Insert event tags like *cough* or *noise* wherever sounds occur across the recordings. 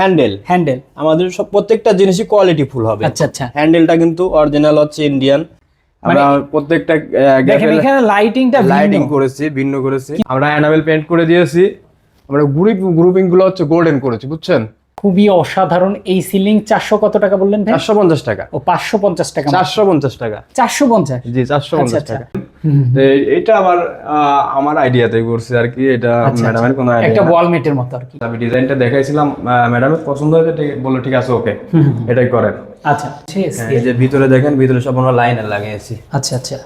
Handle. Handle. আমাদের সব প্রত্যেকটা জিনিসই কোয়ালিটি ফুল হবে। আচ্ছা আচ্ছা। হ্যান্ডেলটা কিন্তু অরিজিনাল হচ্ছে ইন্ডিয়ান আমরা প্রত্যেকটা দেখেন এখানে লাইটিংটা লাইটিং করেছি ভিন্ন করেছি। আমরা অ্যানাবেল পেন্ট করে দিয়েছি। আমরা গ্রুপ গ্রুপিংগুলো হচ্ছে গোল্ডেন করেছি বুঝছেন? খুবই অসাধারণ। এই সিলিং চারশো কত টাকা বললেন চারশো পঞ্চাশ টাকা। ও পাঁচশো পঞ্চাশ টাকা চারশো পঞ্চাশ টাকা। চারশো পঞ্চাশ? জি চারশো আচ্ছা, পঞ্চাশ আচ্ছা। টাকা। এটা আমার আমার আইডিয়াতে করছি আর কি। এটা আচ্ছা, ম্যাডামের কোনো একটা ওয়ালমেটের মতো আর কি। আমি ডিজাইনটা দেখাইছিলাম ম্যাডামের পছন্দ হয়েছে বলল ঠিক আছে ওকে। এটাই করেন। আচ্ছা ঠিক আছে। এই যে ভিতরে দেখেন ভিতরে সব আমরা লাইনে লাগিয়েছি। আচ্ছা আচ্ছা।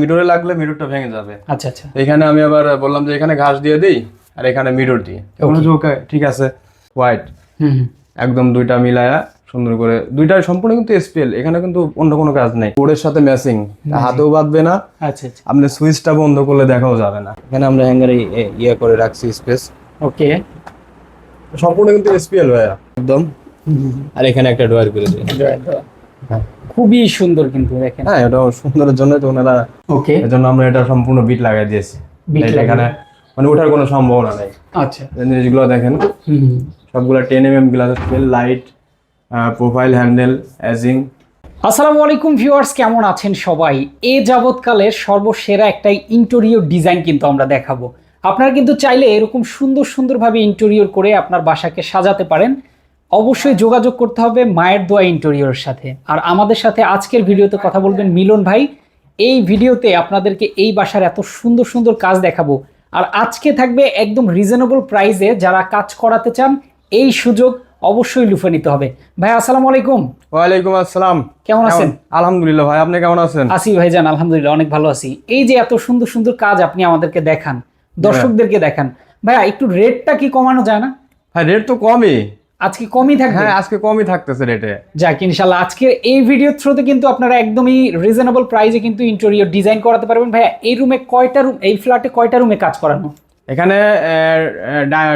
মিডোরে লাগলে মিডোরটা ভেঙে যাবে। আচ্ছা আচ্ছা। এখানে আমি আবার বললাম যে এখানে ঘাস দিয়ে দিই আর এখানে মিডোর দিই। ওকে ঠিক আছে। হোয়াইট। একদম দুইটা মিলায়া সুন্দর করে। দুইটা সম্পূর্ণ কিন্তু স্পেল এখানে কিন্তু অন্য কোনো কাজ নেই। বোর্ডের সাথে ম্যাচিং হাতেও বাঁধবে না। আচ্ছা আচ্ছা। আপনি সুইচটা বন্ধ করলে দেখাও যাবে না। এখানে আমরা হ্যাঙ্গারে ইয়ে করে রাখছি স্পেস ওকে সম্পূর্ণ কিন্তু স্পেল ভাইয়া। একদম। আর এখানে একটা ডোয়ার করে দিই। হ্যাঁ। খুবই সুন্দর কিন্তু দেখেন। হ্যাঁ এটা সুন্দরের জন্য তো ওনারা ওকে এর জন্য আমরা এটা সম্পূর্ণ বিট লাগাই দিয়েছি। বিট এখানে মানে ওঠার কোনো সম্ভাবনা নেই। আচ্ছা। এই জিনিসগুলো দেখেন। হুম। সবগুলো ten m m glass light profile handle edging আসসালামু আলাইকুম ভিউয়ার্স কেমন আছেন সবাই? এ যাবৎকালের সর্বসেরা একটা ইন্টেরিয়র ডিজাইন কিন্তু আমরা দেখাবো। আপনারা কিন্তু চাইলে এরকম সুন্দর সুন্দরভাবে ইন্টেরিয়র করে আপনার বাসাকে সাজাতে পারেন। অবশ্যই যোগাযোগ করতে হবে মায়ের দোয়া ইন্টেরিয়রের সাথে। আর আমাদের সাথে আজকের ভিডিওতে কথা বলবেন মিলন ভাই। এই ভিডিওতে আপনাদেরকে এই বাসার এত সুন্দর সুন্দর কাজ দেখাবো। আর আজকে থাকবে একদম রিজনেবল প্রাইসে যারা কাজ করাতে চান এই সুযোগ অবশ্যই লুফে নিতে হবে। ভাই আসসালামু আলাইকুম। ওয়ালাইকুম আসসালাম। কেমন আছেন? আলহামদুলিল্লাহ ভাই আপনি কেমন আছেন? আসি ভাইজান আলহামদুলিল্লাহ অনেক ভালো আছি। এই যে এত সুন্দর সুন্দর কাজ আপনি আমাদেরকে দেখান দর্শকদেরকে দেখান। ভাইয়া একটু রেটটা কি কমানো যায় না? হ্যাঁ রেট তো কমই। আজকে কমই থাকবে? হ্যাঁ আজকে কমই থাকতেছে রেটে। যাক ইনশাল্লাহ আজকের এই ভিডিও থ্রুতে কিন্তু আপনারা একদমই রিজনেবল প্রাইসে কিন্তু ইন্টেরিয়র ডিজাইন করাতে পারবেন। ভাইয়া এই রুমে কয়টা রুম এই ফ্ল্যাটে কয়টা রুমে কাজ করানো? এখানে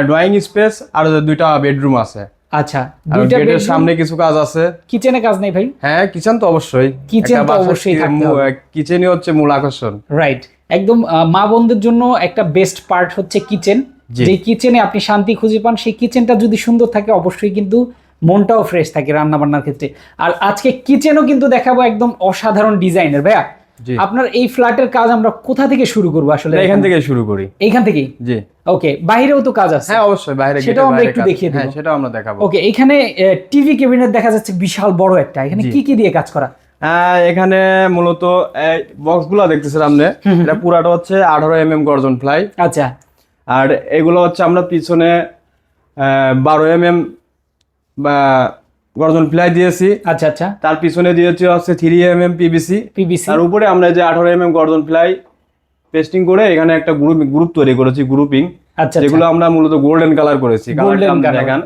ড্রয়িং স্পেস আর দুইটা বেডরুম আছে। আচ্ছা দুইটা গেটের সামনে কিছু কাজ আছে। কিচেনে কাজ নেই ভাই? হ্যাঁ কিচেন তো অবশ্যই। Kitchen তো অবশ্যই থাকতে হবে। কিচেনই হচ্ছে মূল আকর্ষণ। রাইট একদম মা বোনদের জন্য একটা বেস্ট পার্ট হচ্ছে কিচেন যে কিচেনে আপনি শান্তি খুঁজে পান সেই কিচেনটা যদি সুন্দর থাকে অবশ্যই কিন্তু মনটাও ফ্রেশ থাকে রান্না বান্নার ক্ষেত্রে। আর আজকে কিচেনও কিন্তু দেখাবো একদম অসাধারণ ডিজাইনের ভাইয়া। আপনার এই ফ্ল্যাটের কাজ আমরা কোথা থেকে শুরু করব আসলে? এখান থেকে শুরু করি। এখান থেকেই? জি। ওকে বাইরেও তো কাজ আছে। হ্যাঁ অবশ্যই বাইরে সেটাও আমরা একটু দেখিয়ে দেবো। হ্যাঁ সেটাও আমরা দেখাবো। ওকে এখানে টিভি ক্যাবিনেট দেখা যাচ্ছে বিশাল বড় একটা। এখানে কি কি দিয়ে কাজ করা? আহ, এখানে মূলত বক্সগুলা দেখতেছেন আপনি? এটা পুরাটা হচ্ছে আঠারো এম এম গর্জন ফ্লাই। আচ্ছা। আর এগুলো হচ্ছে আমরা পিছনে বারো এম এম বা গর্জন ফ্লাই দিয়েছি। আচ্ছা আচ্ছা। তার পিছনে দিয়েছি হচ্ছে three m m PVC PVC তার উপরে আমরা যে আঠারো এম এম গর্জন ফ্লাই পেস্টিং করে এখানে একটা গ্রুপ গ্রুপ তৈরি করেছি গ্রুপিং আচ্ছা যেগুলো আমরা মূলত গোল্ডেন কালার করেছি দেখান।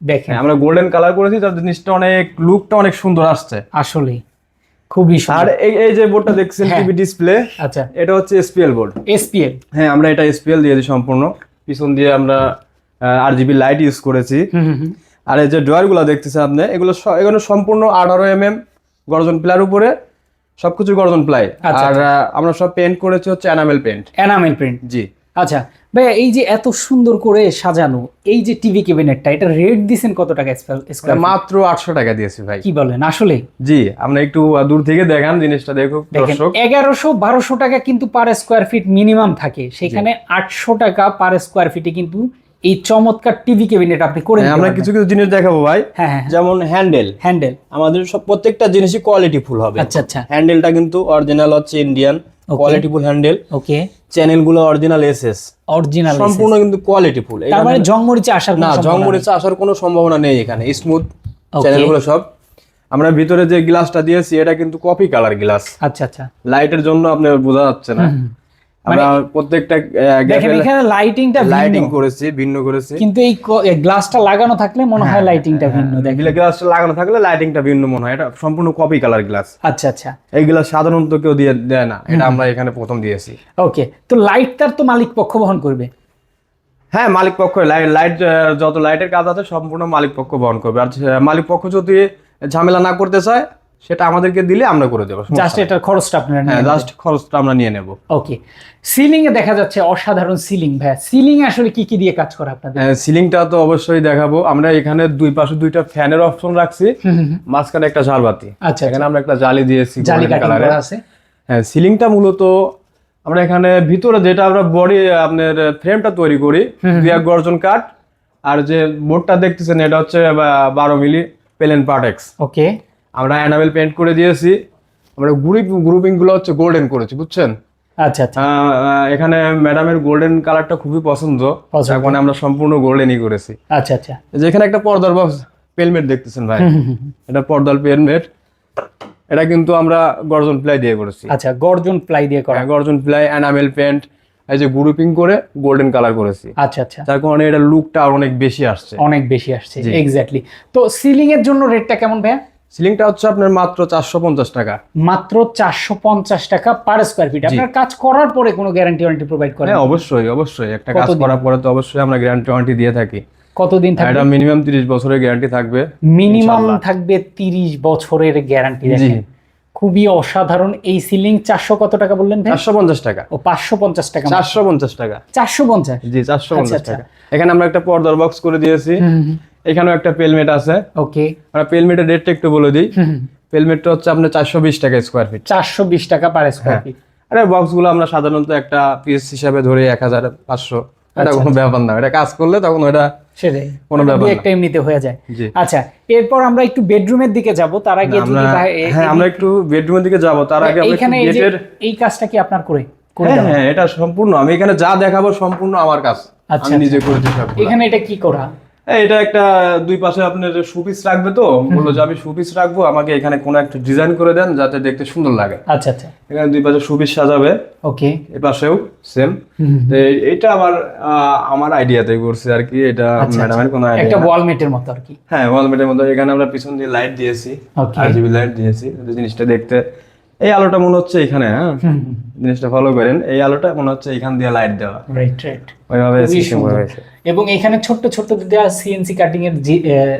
দেখেন। হ্যাঁ, আমরা গোল্ডেন কালার করেছি তার জিনিসটা অনেক লুকটা অনেক সুন্দর আসছে। আসলে খুবই আর এই এই যে বোর্ডটা দেখছেন হ্যাঁ। টিভি ডিসপ্লে আচ্ছা। এটা হচ্ছে এসপিএল বোর্ড এসপিএল হ্যাঁ আমরা এটা এসপিএল দিয়েছি সম্পূর্ণ। পিছন দিয়ে আমরা আর জিবি লাইট ইউজ করেছি। হুম হুম। আর এই যে ড্রয়ারগুলো দেখতেছেন আপনি এগুলো এগুলো সম্পূর্ণ আঠারো এম এম গর্জন প্লার উপরে সবকিছু গর্জন প্লাই। আচ্ছা, আর আমরা সব পেন্ট করেছি হচ্ছে এনামেল পেন্ট এনামেল প্রিন্ট জি। আচ্ছা ভাইয়া এই যে এত সুন্দর করে সাজানো এই যে টিভি ক্যাবিনেটটা এটা রেট দিছেন কত টাকা স্কোয়ার মাত্র আটশো টাকা দিয়েছি ভাই। কি বলেন আসলে? জি আমরা একটু দূর থেকে দেখান জিনিসটা দেখেন দর্শক। এগারোশো বারোশো টাকা কিন্তু পার স্কোয়ার ফিট মিনিমাম থাকে। সেখানে আটশো টাকা পার স্কোয়ার ফিটে কিন্তু এই চমৎকার টিভি ক্যাবিনেট আপনি করে হ্যাঁ, আমরা কিছু কিছু জিনিস দেখাবো ভাই। হ্যাঁ হ্যাঁ যেমন হ্যান্ডেল। হ্যান্ডেল। আমাদের সব প্রত্যেকটা জিনিসই কোয়ালিটি ফুল হবে। আচ্ছা আচ্ছা। হ্যান্ডেলটা কিন্তু অরিজিনাল হচ্ছে Indian quality full handle. Okay চ্যানেলগুলো অরিজিনাল এসএস অরিজিনাল সম্পূর্ণ কিন্তু কোয়ালিটি ফুল তার মানে জংমরিচে আসার না সম্ভাবনা জং নেই। আসার কোনো সম্ভাবনা নেই এখানে। স্মুথ. চ্যানেলগুলো সব। আমরা ভিতরে যে গ্লাসটা দিয়েছি এটা কিন্তু কপি কালার গ্লাস আচ্ছা আচ্ছা। লাইটের জন্য আপনি বোঝা যাচ্ছে না। আমরা প্রত্যেকটা দেখেন এখানে লাইটিংটা লাইটিং করেছি ভিন্ন করেছি। কিন্তু এই গ্লাসটা লাগানো থাকলে মনে হয় লাইটিংটা ভিন্ন দেখেন। গ্লাসটা লাগানো থাকলে লাইটিংটা ভিন্ন মনে হয়। এটা সম্পূর্ণ কপি কালার গ্লাস আচ্ছা আচ্ছা। এই গ্লাস সাধারণত কেউ দিয়ে দেয় না। এটা আমরা এখানে প্রথম দিয়েছি। ওকে তো লাইটটার তো মালিক পক্ষ বহন করবে? হ্যাঁ মালিক পক্ষ লাইট লাইট যত লাইটের কাজ আছে সম্পূর্ণ মালিক পক্ষ বহন করবে। আর মালিক পক্ষ যদি ঝামেলা না করতে চায় সেটা আমাদেরকে দিলে আমরা করে দেবো জাস্ট। এটার খরচটা আপনারা হ্যাঁ জাস্ট খরচটা আমরা নিয়ে নেব। ওকে সিলিং এ দেখা যাচ্ছে অসাধারণ সিলিং ভাইয়া। সিলিং এ আসলে কি কি দিয়ে কাজ করা আপনাদের? সিলিংটা তো অবশ্যই দেখাবো। আমরা এখানে দুই পাশে দুইটা ফ্যানের অপশন রাখছি। মাঝখানে একটা ঝাড়বাতি আচ্ছা এখানে আমরা একটা জালি দিয়েছি জালি। করা আছে। হ্যাঁ সিলিংটা মূলত আমরা এখানে ভিতরে যেটা আমরা বডি আপনার ফ্রেমটা তৈরি করি দুই এক গর্জন কাঠ। আর যে বোর্ডটা দেখতেছেন এটা হচ্ছে বারো মিলি পেলেন পার্টেক্স ওকে আমরা অ্যানাবেল পেন্ট করে দিয়েছি। আমরা গ্রুপ গ্রুপিংগুলো হচ্ছে গোল্ডেন করেছি বুঝছেন? আচ্ছা আচ্ছা। এখানে ম্যাডামের গোল্ডেন কালারটা খুবই পছন্দ। এখন আমরা সম্পূর্ণ গোল্ডেনই করেছি। আচ্ছা আচ্ছা। এই যে এখানে একটা পর্দার বক্স পেলমেট দেখতেছেন ভাই? এটা পর্দার পেলমেট এটা কিন্তু আমরা গর্জন প্লাই দিয়ে করেছি। আচ্ছা গর্জন প্লাই দিয়ে করা। হ্যাঁ, গর্জন প্লাই অ্যানামেল পেন্ট এই যে গ্রুপিং করে গোল্ডেন কালার করেছি। আচ্ছা আচ্ছা। যার কারণে এটা লুকটা অনেক বেশি আসছে। অনেক বেশি আসছে এক্স্যাক্টলি তো সিলিং এর জন্য রেটটা কেমন ভাইয়া? সিলিংটা হচ্ছে আপনার মাত্র চারশো পঞ্চাশ টাকা। মাত্র চারশো পঞ্চাশ টাকা পার স্কোয়ার ফিট আপনার কাজ করার পরে কোনো গ্যারান্টি ওয়ারেন্টি প্রোভাইড করেন হ্যাঁ অবশ্যই অবশ্যই। একটা কাজ করার পরে তো অবশ্যই আমরা গ্যারান্টি ওয়ারেন্টি দিয়ে থাকি। কতদিন থাকবে এটা মিনিমাম তিরিশ বছরের গ্যারান্টি থাকবে মিনিমাম থাকবে তিরিশ বছরের গ্যারান্টি দেখেন। খুবই অসাধারণ। এই সিলিং চারশো কত টাকা বললেন ভাই? চারশো পঞ্চাশ টাকা। ও পাঁচশো পঞ্চাশ টাকা চারশো পঞ্চাশ টাকা। চারশো পঞ্চাশ? জি চারশো পঞ্চাশ আচ্ছা। টাকা। এখানে আমরা একটা পর্দার বক্স করে দিয়েছি। এখানেও একটা পেলমেট আছে। ওকে। আমরা পেলমেটের রেটটা একটু বলে দিই। পেলমেটটা হচ্ছে আপনার চারশো বিশ টাকা স্কোয়ার ফিট চারশো বিশ টাকা পার স্কোয়ার হ্যাঁ। ফিট আরে বক্সগুলো আমরা সাধারণত একটা পিস হিসাবে ধরে এক হাজার পাঁচশো। এটা কোনো ব্যাপার না। এটা কাজ করলে তখন ওটা সেটাই। কোনো ব্যাপার না। একটা এমনিতে হয়ে যায়। আচ্ছা এরপর আমরা একটু বেডরুমের দিকে যাব। তার আগে হ্যাঁ আমরা একটু বেডরুমের দিকে যাব। তার আগে আমরা একটু এই কাজটা কি আপনার করে করে হ্যাঁ হ্যাঁ এটা সম্পূর্ণ। আমি এখানে যা দেখাবো সম্পূর্ণ আমার কাজ। আচ্ছা, আমি নিজে করেছি সব এখানে এটা কি করা? এটা একটা দুই পাশে আপনার সুপিস রাখবে তো। বলল যে আমি সুপিস রাখব আমাকে এখানে কোনো একটা ডিজাইন করে দেন যাতে দেখতে সুন্দর লাগে। আচ্ছা আচ্ছা। এখানে দুই পাশে সুপিস সাজাবে। ওকে। এ পাশেও সেম। এটা আমার আমার আইডিয়াতে করছে আর কি। এটা ম্যাডামের কোনো একটা আইডিয়া ওয়ালমেটের মতো আর কি। হ্যাঁ ওয়ালমেটের মধ্যে এখানে আমরা পিছন দিয়ে লাইট দিয়েছি. আরজিবি লাইট দিয়েছি জিনিসটা দেখতে এই আলোটা মনে হচ্ছে এখানে হ্যাঁ? জিনিসটা ফলো করেন। এই আলোটা মনে হচ্ছে এখান দিয়ে লাইট দেওয়া। রাইট রাইট ওইভাবে সিস্টেম হয়েছে। এবং এখানে ছোট্ট ছোট্ট দেওয়া সিএনসি কাটিং এর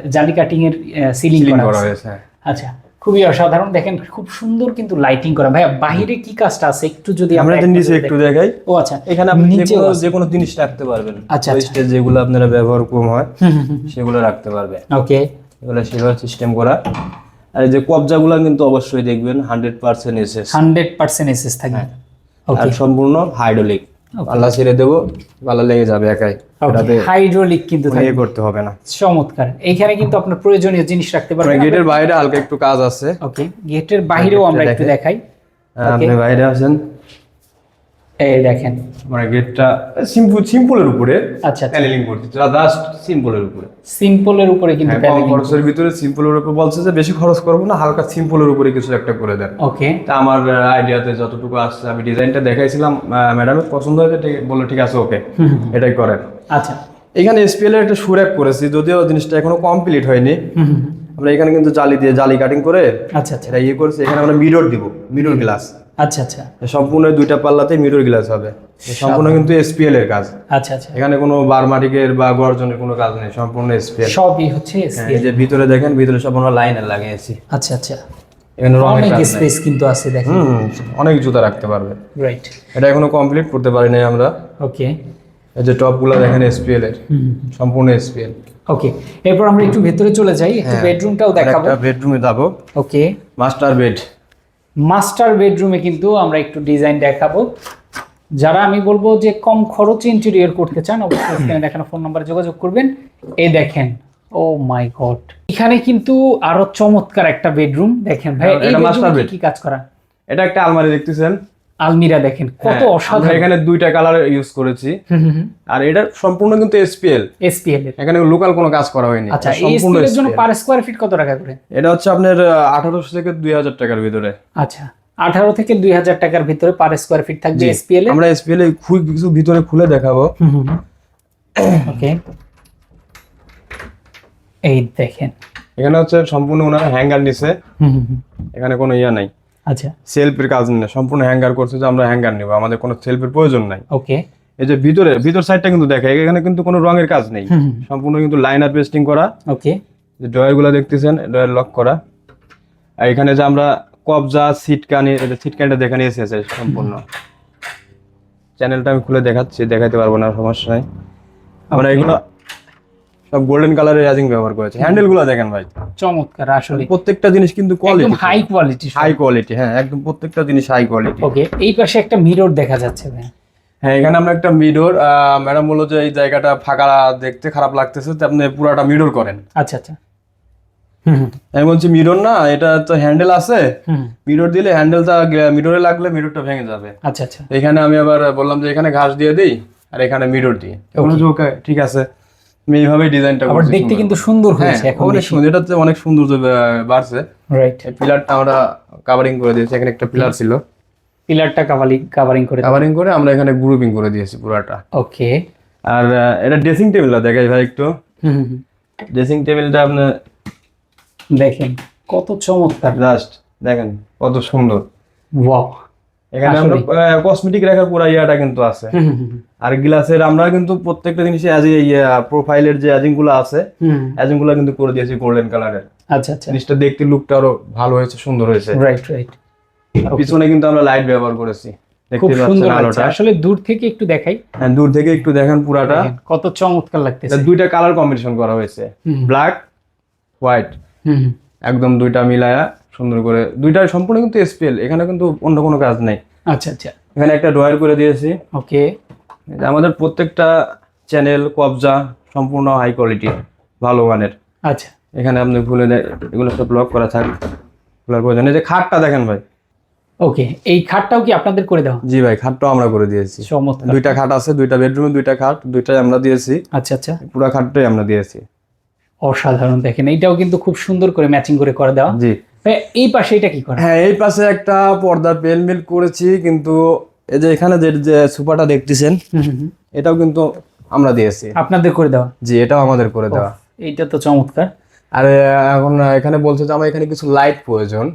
জালি কাটিং এর সিলিং করা। হয়েছে হ্যাঁ। আচ্ছা খুবই অসাধারণ। দেখেন খুব সুন্দর কিন্তু লাইটিং করা। ভাইয়া বাইরে কি কাজটা আছে? একটু যদি আমরা নিচে একটু দেখাই। ও আচ্ছা। এখানে আপনি যে কোনো যে কোনো জিনিস রাখতে পারবেন। আচ্ছা, আচ্ছা। ওয়েস্টেজ যেগুলো আপনারা ব্যবহার কম হয় সেগুলো রাখতে পারবে। ওকে এগুলো সেভাবে সিস্টেম করা। আর এই যে কবজাগুলো কিন্তু অবশ্যই দেখবেন hundred percent SS hundred percent SS থাকবে আর সম্পূর্ণ হাইড্রোলিক পাল্লা ছেড়ে দেবো পাল্লা লেগে যাবে একাই। হাইড্রোলিক কিন্তু কোনো ইয়ে করতে হবে না। চমৎকার। এইখানে কিন্তু আপনার প্রয়োজনীয় জিনিস রাখতে পারবেন। গেটের বাইরে হালকা একটু কাজ আছে। ওকে গেটের বাইরেও আমরা একটু দেখাই। হ্যাঁ, আপনি বাইরে আছেন এই দেখেন। মানে গেটটা সিম্পল সিম্পলের উপরে আচ্ছা প্যানেলিং জাস্ট সিম্পলের উপরে। সিম্পলের উপরে কিন্তু কম খরচের ভিতরে সিম্পলের উপরে বলছে যে বেশি খরচ করব না হালকা সিম্পলের উপরে কিছু একটা করে দেন। ওকে তা আমার আইডিয়াতে যতটুকু আসছে আমি ডিজাইনটা দেখাইছিলাম ম্যাডামের পছন্দ হয়েছে বলল ঠিক আছে ওকে এটাই করেন। আচ্ছা। এখানে এসপিএল এর একটা সুরেক করেছি যদিও জিনিসটা এখনও কমপ্লিট হয়নি। আমরা এখানে কিন্তু জালি দিয়ে জালি কাটিং করে আচ্ছা আচ্ছা। ইয়ে করেছি এখানে আমরা মিরর দিব মিরর গ্লাস আচ্ছা আচ্ছা। সম্পূর্ণ দুইটা পাল্লাতে মিরর গ্লাস হবে। সম্পূর্ণ কিন্তু এসপিএল এর কাজ। আচ্ছা আচ্ছা। এখানে কোনো বারমাটিকের বা গর্জনের কোনো কাজ নেই সম্পূর্ণ এসপিএল সবই হচ্ছে SPL এই যে ভিতরে দেখেন ভিতরে সব আমরা লাইনে লাগিয়েছি আচ্ছা আচ্ছা। এখানে অনেক কাজ স্পেস কিন্তু আছে দেখেন। অনেক জুতা রাখতে পারবে। রাইট এটা এখনও কমপ্লিট করতে পারি নাই আমরা। ওকে এই যে টপগুলো দেখেন এসপিএল এর। সম্পূর্ণ এসপিএল ওকে এরপর আমরা একটু ভেতরে চলে যাই একটু বেডরুমটাও দেখাবো। একটা বেডরুমে যাব। ওকে মাস্টার বেড মাস্টার বেডরুমে কিন্তু আমরা একটু ডিজাইন দেখাবো। যারা আমি বলব যে কম খরচে ইন্টেরিয়র করতে চান অবশ্যই *coughs* স্ক্রিনে দেখানো ফোন নাম্বারে যোগাযোগ করবেন। এ দেখেন ও মাই গড। এখানে কিন্তু আরও চমৎকার একটা বেডরুম। দেখেন ভাই হ্যাঁ, এই এটা মাস্টার কি কাজ করা? এটা একটা আলমারি দেখতেছেন। আলমিরা দেখেন কত হ্যাঁ, অসাধারণ। এখানে দুইটা কালার ইউজ করেছি। আর এটা সম্পূর্ণ কিন্তু এসপিএল এসপিএল এখানে লোকাল কোনো কাজ করা হয়নি। আচ্ছা সম্পূর্ণ স্পিলের জন্য পার স্কোয়ার ফিট কত টাকা করে? এটা হচ্ছে আপনার আঠারোশো থেকে দুই হাজার টাকার ভিতরে। আচ্ছা আঠারো থেকে দুই হাজার টাকার ভিতরে পার স্কোয়ার ফিট থাকবে এসপিএল এর? আমরা এসপিএল কিছু ভিতরে খুলে দেখাবো। ওকে এই দেখেন। এখানে হচ্ছে সম্পূর্ণ ওনারা হ্যাঙ্গার নিছে। এখানে কোনো ইয়া নাই। আচ্ছা। সেলফের কাজ নেই সম্পূর্ণ হ্যাঙ্গার করছে যে আমরা হ্যাঙ্গার নেব আমাদের কোনো সেলফের প্রয়োজন নাই। ওকে এই যে ভিতরে ভিতর সাইডটা কিন্তু দেখা এখানে কিন্তু কোনো রঙের কাজ নেই। সম্পূর্ণ কিন্তু লাইনার পেস্টিং করা। ওকে যে ড্রয়ারগুলো দেখতেছেন ড্রয়ার লক করা। আর এখানে যে আমরা কবজা সিটকানি সিটকানিটা দেখে নিয়েছি আছে সম্পূর্ণ। চ্যানেলটা আমি খুলে দেখাচ্ছি দেখাতে পারব না সমস্যা নাই। আমরা এগুলো সব গোল্ডেন কালারের রেজিং ব্যবহার করেছি। হ্যান্ডেলগুলো দেখেন ভাই। চমৎকার আসলে। প্রত্যেকটা জিনিস কিন্তু quality high quality high quality হ্যাঁ একদম প্রত্যেকটা জিনিস হাই কোয়ালিটি ওকে এই পাশে একটা মিরর দেখা যাচ্ছে ভাই। হ্যাঁ এখানে আমরা একটা মিডোর ম্যাডাম বলল যে এই জায়গাটা ফাঁকা দেখতে খারাপ লাগতেছে তো আপনি পুরাটা মিডোর করেন। আচ্ছা আচ্ছা। হুম আমি বলছি মিরর না এটা তো হ্যান্ডেল আছে। মিরর দিলে হ্যান্ডেলটা মিররে লাগলে মিররটা ভেঙে যাবে। আচ্ছা আচ্ছা। এখানে আমি আবার বললাম যে এখানে ঘাস দিয়ে দিই আর এখানে মিরর দিই। ওকে ঠিক আছে। আমি এইভাবেই ডিজাইনটা আবার দেখতে কিন্তু সুন্দর হ্যাঁ হয়েছে এখন অনেক সুন্দর এটা অনেক সুন্দর বাড়ছে। রাইট পিলারটা আমরা কাভারিং করে দিয়েছি এখানে একটা পিলার ছিল। পিলারটা কাভারিং কাভারিং করে কাভারিং করে আমরা এখানে গ্রুপিং করে দিয়েছি পুরাটা। ওকে আর এটা ড্রেসিং টেবিলটা দেখাই ভাই একটু। ড্রেসিং টেবিলটা আপনার দেখেন কত চমৎকার। জাস্ট দেখেন কত সুন্দর। ওয়াও এখানে আমরা কসমেটিক রাখার পুরো ইয়াটা কিন্তু আছে। আর গ্লাসের আমরা কিন্তু প্রত্যেকটা জিনিসে অ্যাজ প্রোফাইলের যে অ্যাজিংগুলো আছে অ্যাজিংগুলো কিন্তু করে দিয়েছি গোল্ডেন কালারের আচ্ছা আচ্ছা। জিনিসটা দেখতে লুকটা আরও ভালো হয়েছে সুন্দর হয়েছে। রাইট রাইট পিছনে কিন্তু আমরা লাইট ব্যবহার করেছি। খুব সুন্দর লাগছে। আসলে দূর থেকে একটু দেখাই। হ্যাঁ দূর থেকে একটু দেখেন পুরাটা। কত চমৎকার লাগতেছে। দুইটা কালার কম্বিনেশন করা হয়েছে। ব্ল্যাক হোয়াইট একদম দুইটা মিলায়া। সুন্দর করে। দুইটা সম্পূর্ণ কিন্তু এসপিএল এখানে কিন্তু অন্য কোনো কাজ নাই। আচ্ছা আচ্ছা। এখানে একটা ড্রয়ার করে দিয়েছি। ওকে। আমাদের প্রত্যেকটা চ্যানেল কবজা সম্পূর্ণ হাই কোয়ালিটি ভালো মানের। আচ্ছা। এখানে আপনি ভুলে এগুলো সব ব্লক করা থাক। খোলার প্রয়োজন। এই যে খাটটা দেখেন ভাই। ওকে এই খাটটাও কি আপনাদের করে দেওয়া? জি ভাই খাটটাও আমরা করে দিয়েছি। সমস্ত দুইটা খাট আছে দুইটা বেডরুমে দুইটা খাট দুইটাই আমরা দিয়েছি। আচ্ছা আচ্ছা। পুরো খাটটাই আমরা দিয়েছি। অসাধারণ দেখেন। এইটাও কিন্তু খুব সুন্দর করে ম্যাচিং করে করে দেওয়া। জি। এই পাশে এটা কি করে? হ্যাঁ এই পাশে একটা পর্দার পেল মিল করেছি কিন্তু এই যে এখানে যে যে সুপারটা দেখতেছেন এটাও কিন্তু আমরা দিয়েছি। আপনাদের করে দেওয়া? জি এটাও আমাদের করে দেওয়া। এইটা তো চমৎকার। আর এখন এখানে বলছে যে আমার এখানে কিছু লাইট প্রয়োজন।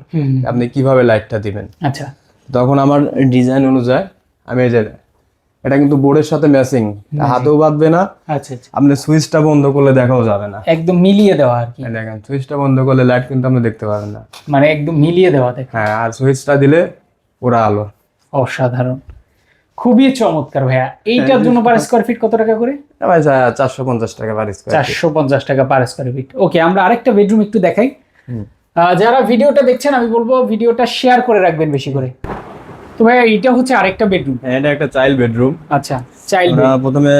আপনি কীভাবে লাইটটা দিবেন? আচ্ছা। তখন আমার ডিজাইন অনুযায়ী আমি এই যে এটা কিন্তু বোর্ডের সাথে ম্যাচিং হাতেও বাঁধবে না। আচ্ছা আচ্ছা। আপনি সুইচটা বন্ধ করলে দেখাও যাবে না। একদম মিলিয়ে দেওয়া আর কি। দেখেন সুইচটা বন্ধ করলে লাইট কিন্তু আপনি দেখতে পাবেন না। মানে একদম মিলিয়ে দেওয়া হ্যাঁ আর সুইচটা দিলে পুরো আলো। অসাধারণ। খুবই চমৎকার ভাইয়া। এইটার জন্য পার স্কোয়ার ফিট কত টাকা করে? ভাই চারশো পঞ্চাশ টাকা বাড়ি চারশো পঞ্চাশ টাকা পার স্কোয়ার ফিট ওকে আমরা আরেকটা বেডরুম একটু দেখাই। যারা ভিডিওটা দেখছেন আমি বলব ভিডিওটা শেয়ার করে রাখবেন বেশি করে। তো ভাইয়া এইটা হচ্ছে আরেকটা বেডরুম হ্যাঁ এটা একটা চাইল্ড বেডরুম আচ্ছা চাইল্ড আমরা প্রথমে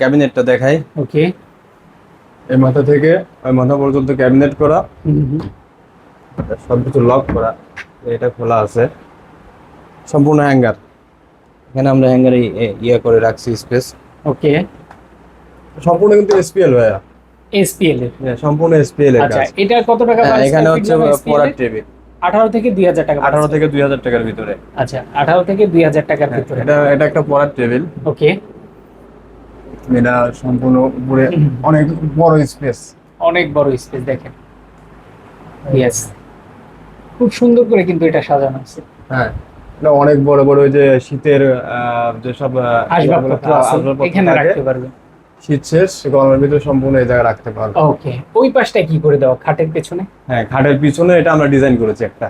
ক্যাবিনেটটা দেখাই। ওকে। এই মাথা থেকে ওই মাথা পর্যন্ত ক্যাবিনেট করা। সব কিছু লক করা। এটা খোলা আছে। সম্পূর্ণ হ্যাঙ্গার এখানে আমরা হ্যাঙ্গারে ইয়ে করে রাখছি স্পেস ওকে। সম্পূর্ণ কিন্তু এসপিএল ভাইয়া। এসপিএল হ্যাঁ, সম্পূর্ণ এসপিএল এর আচ্ছা এটা কত টাকা হ্যাঁ, এখানে হচ্ছে পড়ার টেবিল আঠারো থেকে দুই হাজার টাকা আঠারো থেকে দুই হাজার টাকার ভিতরে। আচ্ছা আঠারো থেকে দুই হাজার টাকার ভিতরে। এটা এটা একটা পড়ার টেবিল ওকে এটা সম্পূর্ণ উপরে অনেক বড় স্পেস অনেক বড় স্পেস দেখেন। ইয়েস খুব সুন্দর করে কিন্তু এটা সাজানো আছে। হ্যাঁ এটা অনেক বড় বড় ওই যে শীতের যেসব আসবাবপত্র এখানে রাখতে পারবেন। শীত শেষ গরমের ভিতরে সম্পূর্ণ এই জায়গায় রাখতে পারবে। ওকে ওই পাশটা কি করে দেওয়া? খাটের পেছনে? হ্যাঁ খাটের পিছনে এটা আমরা ডিজাইন করেছি একটা।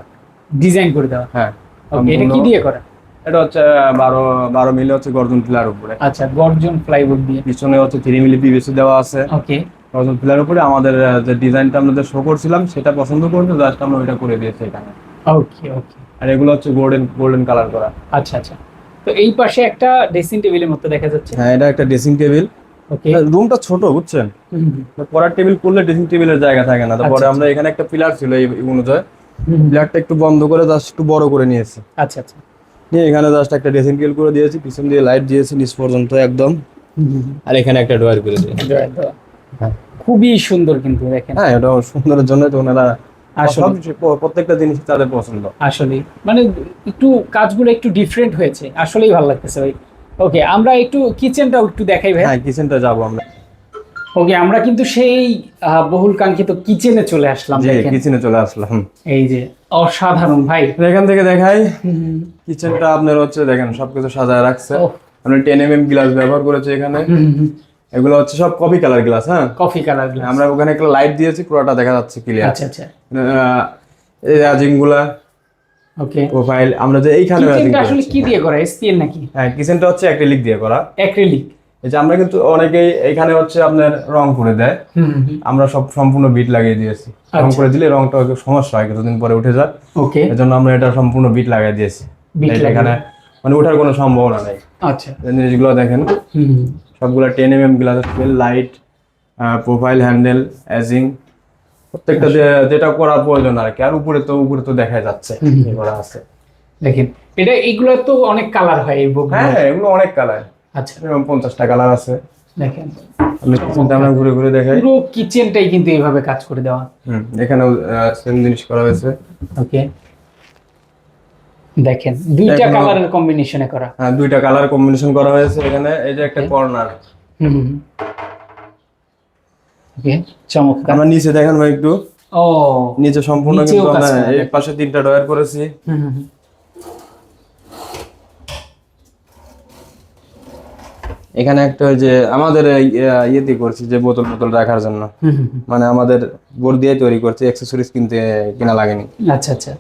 ডিজাইন করে দেওয়া? হ্যাঁ ওকে এটা কি দিয়ে করা? এটা হচ্ছে বারো বারো মিলি হচ্ছে গর্জন পিলার উপরে। আচ্ছা গর্জন প্লাইউড দিয়ে। পিছনে হচ্ছে থ্রি মিলি পিভিসি দেওয়া আছে। ওকে গর্জন পিলার উপরে আমাদের যে ডিজাইনটা আমরা শো করছিলাম সেটা পছন্দ করতে জাস্ট আমরা ওইটা করে দিয়েছি এখানে ওকে ওকে আর এগুলো হচ্ছে গোল্ডেন গোল্ডেন কালার করা। আচ্ছা আচ্ছা। তো এই পাশে একটা ড্রেসিং টেবিলের মতো দেখা যাচ্ছে। হ্যাঁ এটা একটা ড্রেসিং টেবিল রুমটা ছোট বুঝছেন? পড়ার টেবিল করলে ড্রেসিং টেবিলের জায়গা থাকে না। তারপরে আচ্ছা, আমরা এখানে একটা পিলার ছিল এই অনুযায়ী। পিলারটা একটু বন্ধ করে জাস্ট একটু বড় করে নিয়েছি। আচ্ছা আচ্ছা। নিয়ে এখানে জাস্ট একটা ড্রেসিং টেবিল করে দিয়েছি পিছন দিয়ে লাইট দিয়েছি নিচ পর্যন্ত একদম। আর এখানে একটা ডোয়ার করে দিয়েছি। হ্যাঁ। খুবই সুন্দর কিন্তু দেখেন। হ্যাঁ এটা সুন্দরের জন্য তো ওনারা আসলে। প্রত্যেকটা জিনিস তাদের পছন্দ। আসলে মানে একটু কাজগুলো একটু ডিফারেন্ট হয়েছে। আসলেই ভালো লাগতেছে ভাই। ওকে আমরা একটু কিচেনটাও একটু দেখাই ভাই। হ্যাঁ কিচেনটা যাব আমরা। ওকে আমরা কিন্তু সেই বহুল কাঙ্ক্ষিত কিচেনে চলে আসলাম কিচেনে চলে আসলাম। এই যে অসাধারণ ভাই। এখান থেকে দেখাই। কিচেনটা আপনার হচ্ছে দেখেন সবকিছু সাজায় রাখছে। আমরা টেন এম এম গ্লাস ব্যবহার করেছি এখানে। এগুলো হচ্ছে সব কফি কালার গ্লাস হ্যাঁ? কফি কালার গ্লাস আমরা ওখানে একটা লাইট দিয়েছি পুরোটা দেখা যাচ্ছে ক্লিয়ার আচ্ছা আচ্ছা। এই র্যাজিংগুলা ওকে প্রোফাইল আমরা যে এইখানে আসলে কি দিয়ে করা? এসপিএল নাকি? হ্যাঁ কিচেনটা হচ্ছে অ্যাক্রিলিক দিয়ে করা। অ্যাক্রিলিক এই যে আমরা কিন্তু অনেকেই এখানে হচ্ছে আপনার রং করে দেয়। আমরা সব সম্পূর্ণ বিট লাগিয়ে দিয়েছি। রং আচ্ছা। করে দিলে রংটা একটু সমস্যা হয় কিছুদিন পরে উঠে যায়। ওকে এজন্য আমরা এটা সম্পূর্ণ বিট লাগিয়ে দিয়েছি। এখানে মানে ওঠার কোনো সম্ভাবনা নেই। আচ্ছা। জিনিসগুলো দেখেন। সবগুলো ten m m glass light profile handle edging প্রত্যেকটা যেটা করা প্রয়োজন আর কি। আর উপরে তো উপরে তো দেখা যাচ্ছে করা আছে। দেখেন এটা এগুলো তো অনেক কালার হয় এই বুক হ্যাঁ এগুলো অনেক কালার আচ্ছা। এরকম পঞ্চাশটা কালার আছে। দেখেন। আমরা ঘুরে ঘুরে দেখাই। পুরো কিচেনটাই কিন্তু এইভাবে কাজ করে দেওয়া। হুম এখানেও সেম জিনিস করা হয়েছে। ওকে। দেখেন দুইটা কালারের কম্বিনেশনে করা। হ্যাঁ দুইটা কালার কম্বিনেশন করা হয়েছে এখানে। এই যে একটা কর্নার হুম। ওকে চমৎকার। আমরা নিচে দেখেন ভাই একটু। ও নিচে সম্পূর্ণ কিন্তু আমরা এই পাশে তিনটা ডয়ার করেছি। হুম। এখানে একটা ওই যে আমাদের ইয়েতে করছি যে বোতল বোতল রাখার জন্য। মানে আমাদের বোর্ড দিয়ে তৈরি করছি অ্যাক্সেসরিজ কিনতে কিনা লাগেনি। আচ্ছা আচ্ছা।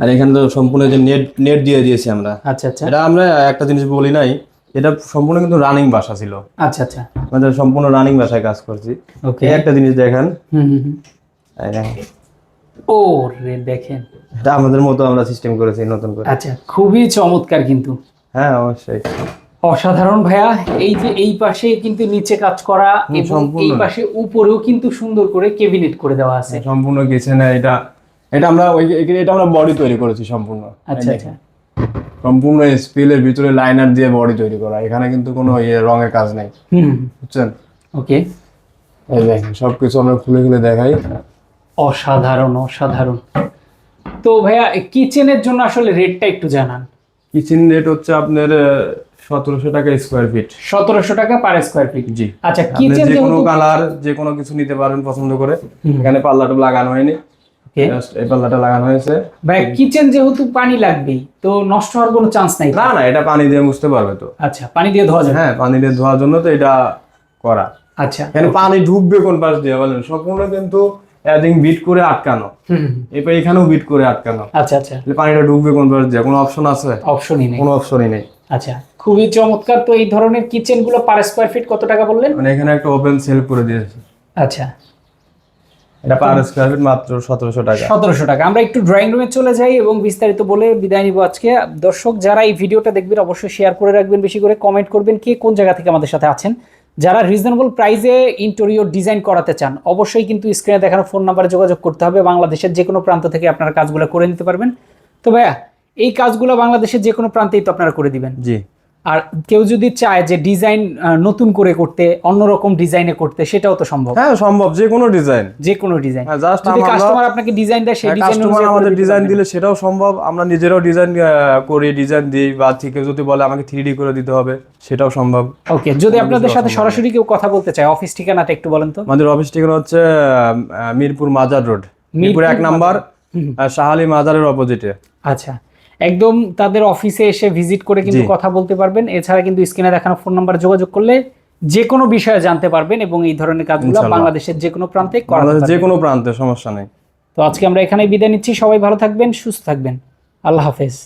আর এখানে তো সম্পূর্ণ যে নেট নেট দিয়ে দিয়েছি আমরা। আচ্ছা আচ্ছা। এটা আমরা একটা জিনিস বলি নাই এটা সম্পূর্ণ কিন্তু রানিং বাসা ছিল। আচ্ছা আচ্ছা। আমাদের সম্পূর্ণ রানিং বাসায় কাজ করছি। ওকে এই একটা জিনিস দেখেন। হুম হুম। ও রে দেখেন। এটা আমাদের মতো আমরা সিস্টেম করেছি নতুন করে। আচ্ছা খুবই চমৎকার কিন্তু। হ্যাঁ অবশ্যই। অসাধারণ ভাইয়া এই যে এই পাশে কিন্তু নিচে কাজ করা এবং সম্পূর্ণ। এই পাশে উপরেও কিন্তু সুন্দর করে কেবিনেট করে দেওয়া আছে। সম্পূর্ণ কিচেনে এটা এটা আমরা ওই এটা আমরা বডি তৈরি করেছি সম্পূর্ণ। আচ্ছা আচ্ছা। সম্পূর্ণ স্পিলের ভিতরে লাইনার দিয়ে বডি তৈরি করা। এখানে কিন্তু কোনো ইয়ে রঙের কাজ নাই। বুঝছেন? ওকে এই দেখেন সবকিছু আমরা খুলে খুলে দেখাই। অসাধারণ অসাধারণ। তো ভাইয়া কিচেনের জন্য আসলে রেটটা একটু জানান। কিচেন রেট হচ্ছে আপনার সতেরোশো টাকা স্কোয়ার ফিট সতেরোশো টাকা পার স্কোয়ার ফিট জি। আচ্ছা কিচেন যে কোনো কালার যে কোনো কিছু নিতে পারেন পছন্দ করে। এখানে পাল্লাটা লাগানো হয়নি। Okay. এই পাল্লাটা লাগানো হয়েছে। ভাইয়া কিচেন যেহেতু পানি লাগবেই তো নষ্ট হওয়ার কোনো চান্স নাই। না না এটা পানি দিয়ে মুছতে পারবে তো। আচ্ছা পানি দিয়ে ধোয়া যাবে। হ্যাঁ পানি দিয়ে ধোয়ার জন্য তো এটা করা। আচ্ছা। পানি ঢুকবে কোন পাশ দিয়ে বলেন? সম্পূর্ণ কিন্তু এদিন বিট করে আটকানো। এরপর এখানেও বিট করে আটকানো। আচ্ছা আচ্ছা। পানিটা ঢুকবে কোন পাশ দিয়ে কোনো অপশন আছে? অপশনই নেই। কোনো অপশনই নেই। আচ্ছা খুবই চমৎকার। তো এই ধরনের কিচেনগুলো পার স্কোয়ার ফিট কত টাকা বললেন? মানে এখানে একটা ওপেন সেল করে দিয়েছে। আচ্ছা। এটা পার স্কোয়ার ফিট মাত্র সতেরোশো টাকা। সতেরোশো টাকা। আমরা একটু ড্রয়িং রুমে চলে যাই এবং বিস্তারিত বলে বিদায় নিব আজকে। দর্শক যারা এই ভিডিওটা দেখবেন অবশ্যই শেয়ার করে রাখবেন বেশি করে কমেন্ট করবেন কে কোন জায়গা থেকে আমাদের সাথে আছেন। যারা রিজনেবল প্রাইসে ইন্টেরিয়র ডিজাইন করাতে চান অবশ্যই কিন্তু স্ক্রিনে দেখানো ফোন নাম্বারে যোগাযোগ করতে হবে। বাংলাদেশের যে কোনো প্রান্ত থেকে আপনারা কাজগুলো করে নিতে পারবেন। তো ভাইয়া এই কাজগুলো বাংলাদেশের যে কোনো প্রান্তেই তো আপনারা করে দিবেন। জি। আর কেউ যদি চায় যে ডিজাইন নতুন করে করতে অন্যরকম ডিজাইনে করতে সেটাও তো সম্ভব। হ্যাঁ সম্ভব যে কোনো ডিজাইন যে কোনো ডিজাইন হ্যাঁ, just যদি কাস্টমার আপনাকে ডিজাইন দেয় সেই ডিজাইন কাস্টমার আমাদের ডিজাইন দিলে সেটাও সম্ভব। আমরা নিজেরাও ডিজাইন করি ডিজাইন দিই বা থেকে যদি বলে আমাকে থ্রি করে দিতে হবে সেটাও সম্ভব। ওকে যদি আপনাদের সাথে সরাসরি কেউ কথা বলতে চায় অফিস ঠিকানাটা একটু বলেন তো। আমাদের অফিস ঠিকানা হচ্ছে মিরপুর মাজার রোড। মিরপুর এক নাম্বার শাহালি মাজারের অপোজিটে আচ্ছা। একদম তাদের অফিসে এসে ভিজিট করে কিন্তু কথা বলতে পারবেন। এছাড়া কিন্তু স্ক্রিনে দেখানো ফোন নাম্বার যোগাযোগ করলে যে কোনো বিষয়ে জানতে পারবেন এবং এই ধরনের কাজগুলো। বাংলাদেশের যে কোনো প্রান্তে করা যে কোনো প্রান্তে সমস্যা নেই। তো আজকে আমরা এখানেই বিদায় নিচ্ছি। সবাই ভালো থাকবেন সুস্থ থাকবেন। আল্লাহ হাফেজ।